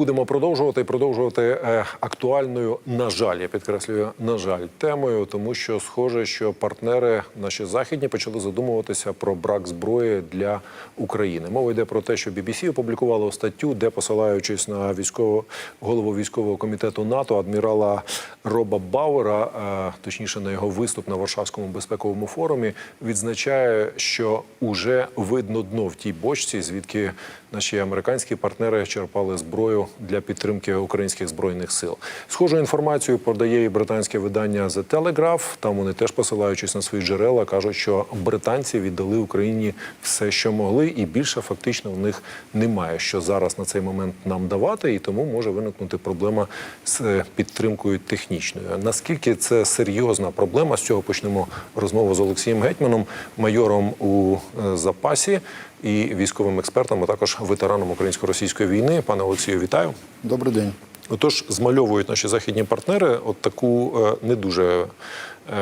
Будемо продовжувати продовжувати е, актуальною, на жаль, я підкреслюю, на жаль, темою, тому що схоже, що партнери наші західні почали задумуватися про брак зброї для України. Мова йде про те, що BBC опублікувало статтю, де посилаючись на військового голову військового комітету НАТО адмірала Роба Бауера, е, точніше на його виступ на Варшавському безпековому форумі, відзначає, що уже видно дно в тій бочці, звідки наші американські партнери черпали зброю для підтримки українських збройних сил. Схожу інформацію подає і британське видання The Telegraph. Там вони теж посилаючись на свої джерела, кажуть, що британці віддали Україні все, що могли, і більше фактично в них немає, що зараз на цей момент нам давати, і тому може виникнути проблема з е, підтримкою технічною. Наскільки це серйозна проблема? З цього почнемо розмову з Олексієм Гетьманом, майором у е, запасі і військовим експертом, а також ветераном українсько-російської війни. Пане Олексію, вітаю. Добрий день. Отож, змальовують наші західні партнери от таку е, не дуже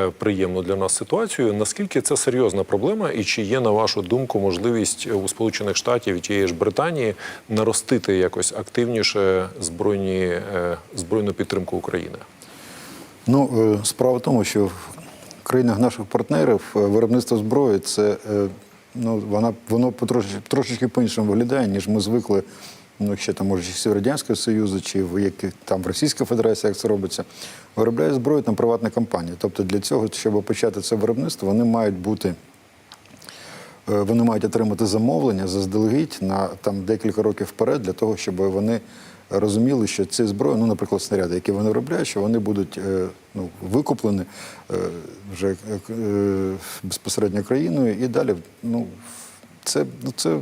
е, приємну для нас ситуацію. Наскільки це серйозна проблема, і чи є на вашу думку можливість у Сполучених Штатів і тієї ж Британії наростити якось активніше збройні е, збройну підтримку України? Ну, е, справа в тому, що в країнах наших партнерів е, виробництво зброї це е, ну, вона, воно потрошечки, трошечки по-іншому виглядає, ніж ми звикли. Ну, ще там, може, з Радянського Союзу чи в яких там в Російській Федерації, як це робиться, виробляє зброю там приватна компанія. Тобто для цього, щоб почати це виробництво, вони мають бути. Е, Вони мають отримати замовлення заздалегідь на там декілька років вперед для того, щоб вони розуміли, що ці зброї, ну, наприклад, снаряди, які вони виробляють, що вони будуть е, ну, викуплені е, вже е, безпосередньо країною і далі. Ну, це, ну, це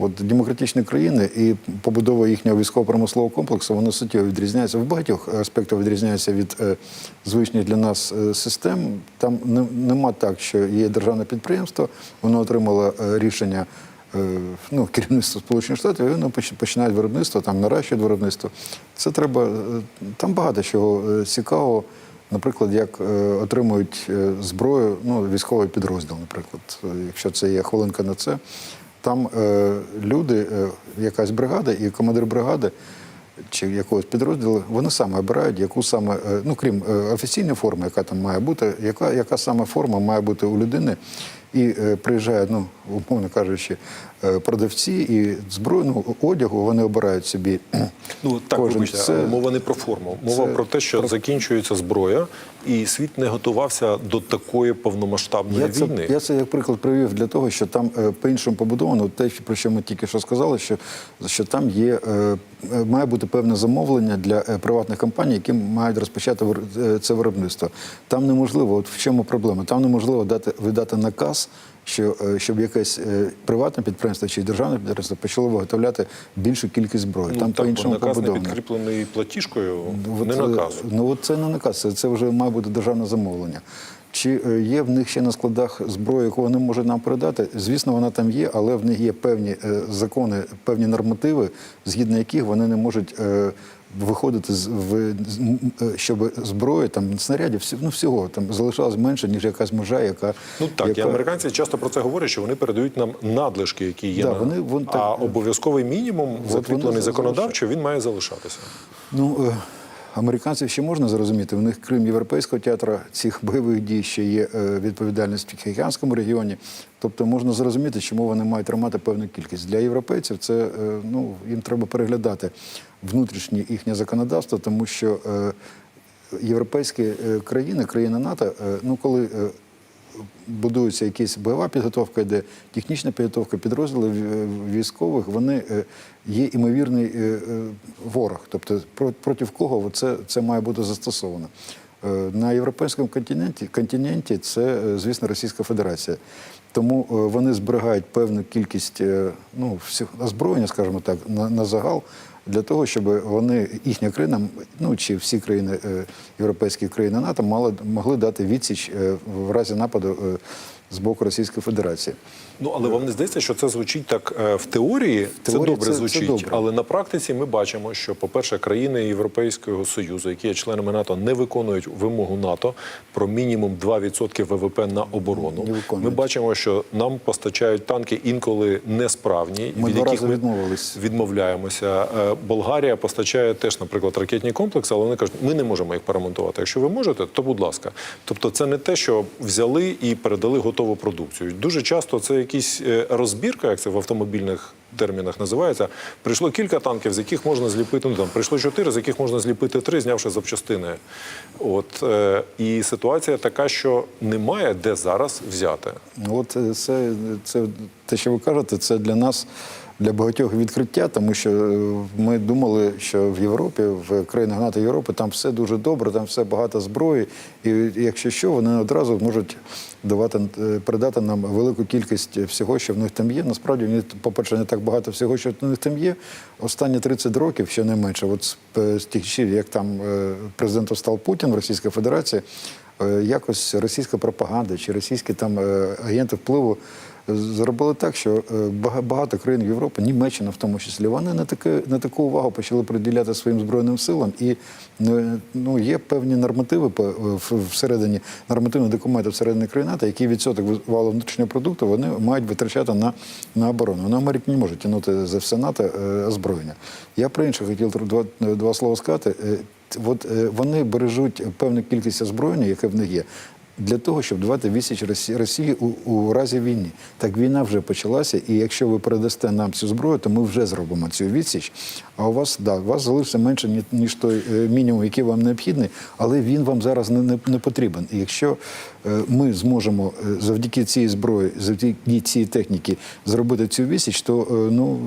От демократичні країни і побудова їхнього військово-промислового комплексу воно суттєво відрізняється в багатьох аспектах відрізняється від е, звичних для нас е, систем. Там не, нема так, що є державне підприємство, воно отримало е, рішення. Е, Ну, керівництво Сполучених Штатів, і воно поч- починає виробництво, там наращує виробництво. Це треба е, там багато чого е, цікавого. Наприклад, як отримують зброю, ну, військовий підрозділ, наприклад, якщо це є хвилинка на це. Там люди, якась бригада і командир бригади чи якогось підрозділу, вони саме обирають, яку саме, ну крім офіційної форми, яка там має бути, яка, яка саме форма має бути у людини. І е, приїжджають, ну, умовно кажучи, продавці і зброю, ну, одягу вони обирають собі. Ну так Кожен. вибачте, Це- мова не про форму. Мова це про те, що закінчується зброя, і світ не готувався до такої повномасштабної Я це, війни. я це як приклад привів для того, що там е, по-іншому побудовано, те, про що ми тільки що сказали, що, що там є, е, е, має бути певне замовлення для е, приватних компаній, які мають розпочати е, це виробництво. Там неможливо, от в чому проблема? Там неможливо дати, видати наказ, що, е, щоб якесь е, приватне підприємство чи державне підприємство почало виготовляти більшу кількість зброї. Ну, там так, бо по-іншому наказ не підкріплений платіжкою, От, не наказу. Ну от це не наказ, це, це вже має бути державне замовлення. Чи е, є в них ще на складах зброя, яку вони можуть нам передати? Звісно, вона там є, але в них є певні закони, певні нормативи, згідно яких вони не можуть виходити з в е, щоб зброї, там снарядів, всі- ну всього там залишалось менше, ніж якась межа, яка Ну так, яка... і американці часто про це говорять, що вони передають нам надлишки, які є Да, на вони- а так- обов'язковий мінімум, закріплений законодавчо, він має залишатися. Ну, е, американців ще можна зрозуміти. У них, крім європейського театру, цих бойових дій ще є е, відповідальність в Тихоокеанському регіоні. Тобто можна зрозуміти, чому вони мають тримати певну кількість. Для європейців це ну, їм треба переглядати внутрішнє їхнє законодавство, тому що е, європейські е, країни, країни НАТО, е, ну коли. будується якась бойова підготовка, йде технічна підготовка підрозділів військових, вони є імовірний ворог, тобто про- проти кого це, це має бути застосовано. На європейському континенті, континенті це, звісно, Російська Федерація. Тому вони зберігають певну кількість ну, всіх озброєння, скажімо так, на, на загал для того, щоб вони їхня країна, ну чи всі країни е, європейські країни НАТО мали могли дати відсіч е, в разі нападу е, з боку Російської Федерації. Ну але вам не здається, що це звучить так е, в теорії, це добре це- це звучить, добре. але на практиці ми бачимо, що, по-перше, країни Європейського союзу, які є членами НАТО, не виконують вимогу НАТО про мінімум 2% ВВП на оборону. Ми бачимо, що нам постачають танки інколи несправні, Ми від яких ми відмовились. відмовляємося. Е, Болгарія постачає теж, наприклад, ракетні комплекси, але вони кажуть, ми не можемо їх перемонтувати. Якщо ви можете, то будь ласка. Тобто, це не те, що взяли і передали готову продукцію. Дуже часто це якісь е, розбірка, як це в автомобільних термінах називається. Прийшло кілька танків, з яких можна зліпити. Ну там прийшло чотири, з яких можна зліпити три, знявши запчастини. От е, і ситуація така, що немає де зараз взяти. От е, це, це те, що ви кажете, це для нас. Для багатьох відкриття, тому що е, ми думали, що в Європі, в країнах НАТО Європи, там все дуже добре, там все багато зброї, і якщо що, вони одразу можуть давати е, передати нам велику кількість всього, що в них там є. Насправді, в них, по-перше, не так багато всього, що в них там є. Останні 30 років, щонайменше, от з, е, з тих часів, як там президентом став Путін, Російська Федерація, якось російська пропаганда чи російські там агенти впливу зробили так, що е, бага- багато країн Європи, Німеччина в тому числі, вони не таке не таку увагу почали приділяти своїм збройним силам. І е, ну є певні нормативи в- всередині нормативні документи всередині країн НАТО, які відсоток валу внутрішнього продукту вони мають витрачати на, на оборону. На Америка не може тягнути за все НАТО е, озброєння. Я про інше хотів два, два слова сказати. Е, От е, вони бережуть певну кількість озброєння, яке в них є, для того, щоб давати відсіч Росії у, у разі війни. Так війна вже почалася, і якщо ви передасте нам цю зброю, то ми вже зробимо цю відсіч. А у вас да, у вас залишиться менше ніж той е, мінімум, який вам необхідний, але він вам зараз не, не, не потрібен. І якщо ми зможемо е, завдяки цій зброї, завдяки цій техніці зробити цю відсіч, то е, ну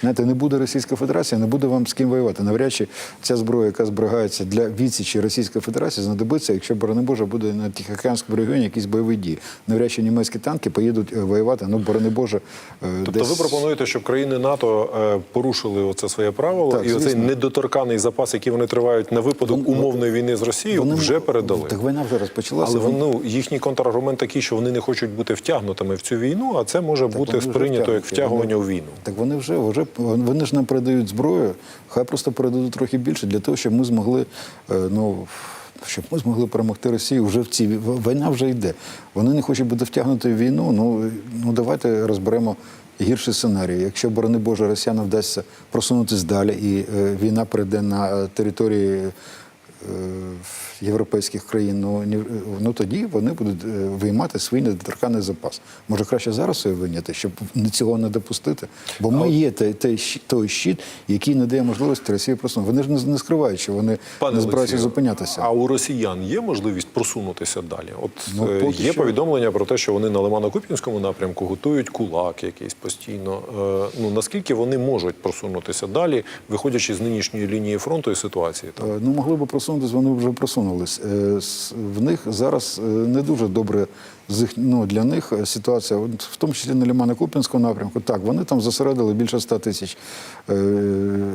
знаєте, не буде Російська Федерація, не буде вам з ким воювати. Навряд чи ця зброя, яка зберігається для відсічі Російської Федерації, знадобиться, якщо борони Боже буде на Тихоокеанському регіоні якісь бойові дії. Навряд чи німецькі танки поїдуть е, воювати. Ну борони Боже, е, Тобто десь... ви пропонуєте, щоб країни НАТО е, порушили оце своє правило, Так, і оцей недоторканий запас, який вони тривають на випадок умовної війни з Росією, Вони- вже передали. Так війна вже розпочалася. Але ну, їхній контраргумент такий, що вони не хочуть бути втягнутими в цю війну, а це може бути сприйнято як втягування Вони- у війну. Так вони вже, вже вони ж нам передають зброю, хай просто передадуть трохи більше для того, щоб ми змогли, е, ну. Щоб ми змогли перемогти Росію вже в цій війна вже йде. Вони не хочуть бути втягнути в війну. Ну ну давайте розберемо гірший сценарій. Якщо борони Боже росіянам вдасться просунутися далі, і е, війна прийде на е, території європейських країн, ну, ну тоді вони будуть е, виймати свій недоторканий запас. Може краще зараз його вийняти, щоб цього не допустити. Бо ми є той, той, той щит, який не дає можливості Росії просунути. Вони ж не, не скривають, що вони Пане не збираються Олексію, зупинятися. А у росіян є можливість просунутися далі? От Ну, е, є що- повідомлення про те, що вони на Лимано-Куп'янському напрямку готують кулак якийсь постійно. Е, Ну наскільки вони можуть просунутися далі, виходячи з нинішньої лінії фронту і ситуації? Там? Е, Ну, могли б просунутися, вони вже просунулись. Е, В них зараз е, не дуже добре ну, для них е, ситуація, в тому числі на Лимано-Куп'янському напрямку. Так, вони там зосередили більше 100 тисяч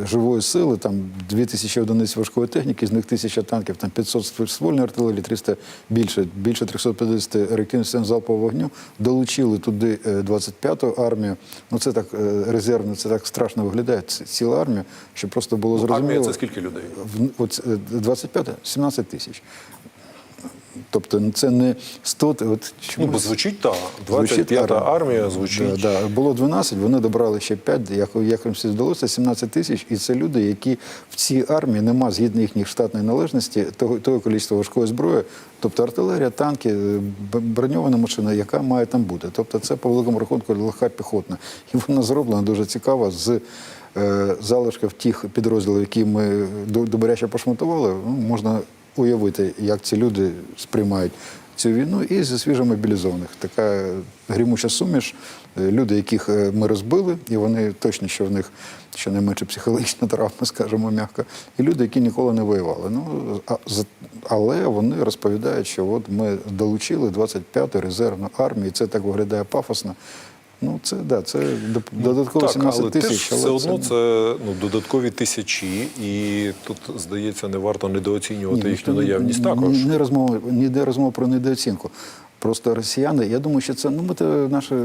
живої сили, там 2 тисячі одиниць важкої техніки, з них тисяча танків, там 500 ствольної артилерії, 300 більше, більше 350 реактивних систем залпового вогню. Долучили туди е, 25-ту армію. Ну це так резервно, це так страшно виглядає. Ціла армія, щоб просто було зрозуміло. Армія це скільки людей? От 25 17 тисяч. Тобто це не 100, от Ну, чомусь- бо звучить та Звучить 25-та армія. армія звучить. Да, да. Було 12, вони добрали ще 5, як, як їм всі здалося, 17 тисяч. І це люди, які в цій армії нема згідно їхніх штатної належності того, того кількості важкої зброї, тобто артилерія, танки, е, броньована машина, яка має там бути. Тобто це по великому рахунку легка піхотна. І вона зроблена дуже цікаво з е, залишків тих підрозділів, які ми до- добряче пошматували. Ну, можна уявити, як ці люди сприймають цю війну, і зі свіжомобілізованих. Така грімуча суміш. Е, Люди, яких е, ми розбили, і вони точно, що в них щонайменше психологічна травма, скажімо м'яко, і люди, які ніколи не воювали. Ну, але вони розповідають, що от ми долучили 25-ту резервну армію, і це так виглядає пафосно. Ну, це да, це доп- додатково Так, 17 але тисяч. теж все одно це ну, додаткові тисячі, і тут, здається, не варто недооцінювати їхню наявність також. ні- Не розмова, ніде розмова про недооцінку. Просто росіяни, я думаю, що це ну ми наші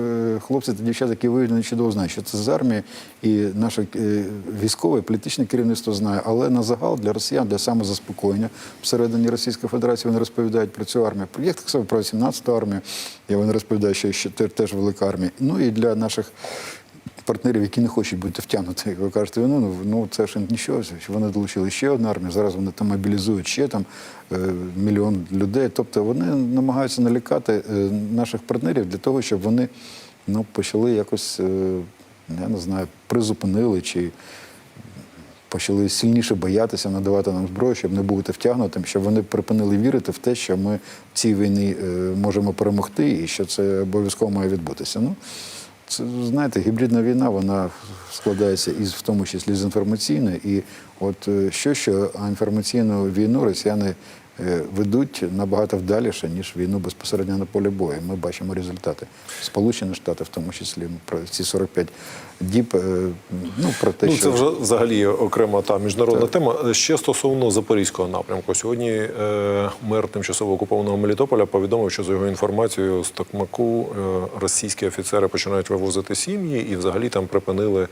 хлопці та дівчата, які воюють, чудово знають, що це з армії, і наше е, військове, і політичне керівництво знає. Але на загал для росіян, для самозаспокоєння всередині Російської Федерації вони розповідають про цю армію. Як так само про 17-ту армію, і вони розповідають, що ще теж велика армія. Ну і для наших партнерів, які не хочуть бути втягнуті, ви кажете, ну, ну, ну це ж нічого, вони долучили ще одну армію, зараз вони там мобілізують ще там е, мільйон людей. Тобто вони намагаються налякати е, наших партнерів для того, щоб вони ну, почали якось, е, я не знаю, призупинили чи почали сильніше боятися надавати нам зброю, щоб не бути втягнутим, щоб вони припинили вірити в те, що ми в цій війні можемо перемогти і що це обов'язково має відбутися. Ну, це, знаєте, гібридна війна, вона складається із, в тому числі з інформаційної. І от е, що, що а інформаційну війну росіяни ведуть набагато вдаліше, ніж війну безпосередньо на полі бою. Ми бачимо результати. Сполучені Штати, в тому числі, про ці 45 діб, е, ну, про те, Ну, що... це вже взагалі окрема та міжнародна тема. Ще стосовно запорізького напрямку. Сьогодні е, мер тимчасово окупованого Мелітополя повідомив, що за його інформацією з Токмаку е, російські офіцери починають вивозити сім'ї і взагалі там припинили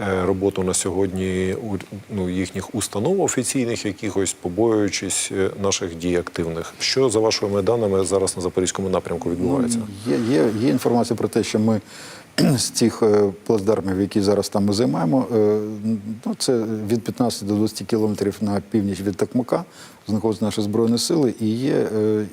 е, роботу на сьогодні у ну, їхніх установ офіційних, якихось побоюючись е, наших дій активних. Що за вашими даними зараз на запорізькому напрямку відбувається? Є, є, є інформація про те, що ми з цих е, плацдармів, які зараз там ми займаємо, е, ну, це від 15 до 20 кілометрів на північ від Токмака знаходяться наші збройні сили, і є, е,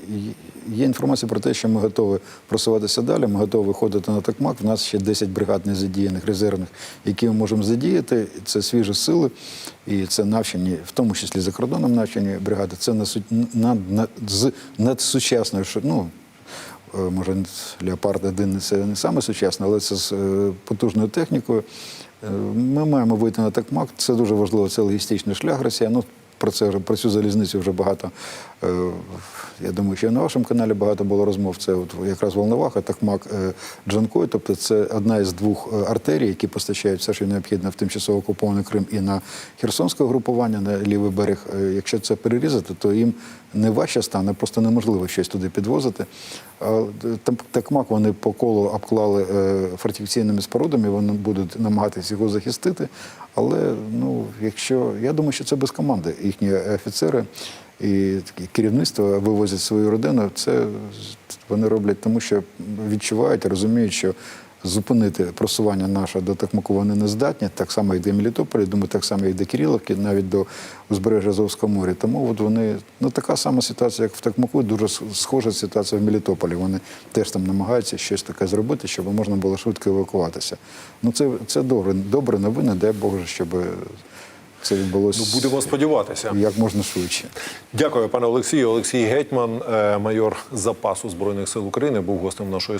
є інформація про те, що ми готові просуватися далі, ми готові виходити на Токмак. У нас ще 10 бригад незадіяних резервних, які ми можемо задіяти. Це свіжі сили, і це навчені, в тому числі за кордоном навчені бригади. Це насу- над, над, з надсучасною, ну, Може, Леопард 1 це не саме сучасне, але це з е, потужною технікою. Е, Ми маємо вийти на Токмак. Це дуже важливо, це логістичний шлях Росія. Ну, про це про цю залізницю вже багато. е, Я думаю, що на вашому каналі багато було розмов. Це от якраз Волноваха, Токмак, е, Джанкой. Тобто це одна із двох е, артерій, які постачають все, що необхідно в тимчасово окупований Крим і на Херсонське групування на лівий берег. Е, Якщо це перерізати, то їм не важче стане, просто неможливо щось туди підвозити. Там Токмак вони по колу обклали е, фортифікаційними спорудами, вони будуть намагатися його захистити. Але ну, якщо я думаю, що це без команди. Їхні офіцери і керівництво вивозять свою родину. Це вони роблять тому, що відчувають, розуміють, що зупинити просування наше до Токмаку вони не здатні, так само як до Мелітополя, думаю, так само як до Кирилівки, навіть до узбережжя Азовського моря. Тому от вони ну така сама ситуація, як в Токмаку, дуже схожа ситуація в Мелітополі. Вони теж там намагаються щось таке зробити, щоб можна було швидко евакуватися. Ну це, це добре, добре новини, дай Боже, щоб це відбулося Ну, будемо сподіватися. як можна швидше. Дякую, пане Олексію. Олексій Гетьман, е, майор запасу збройних сил України, був гостем нашої студії.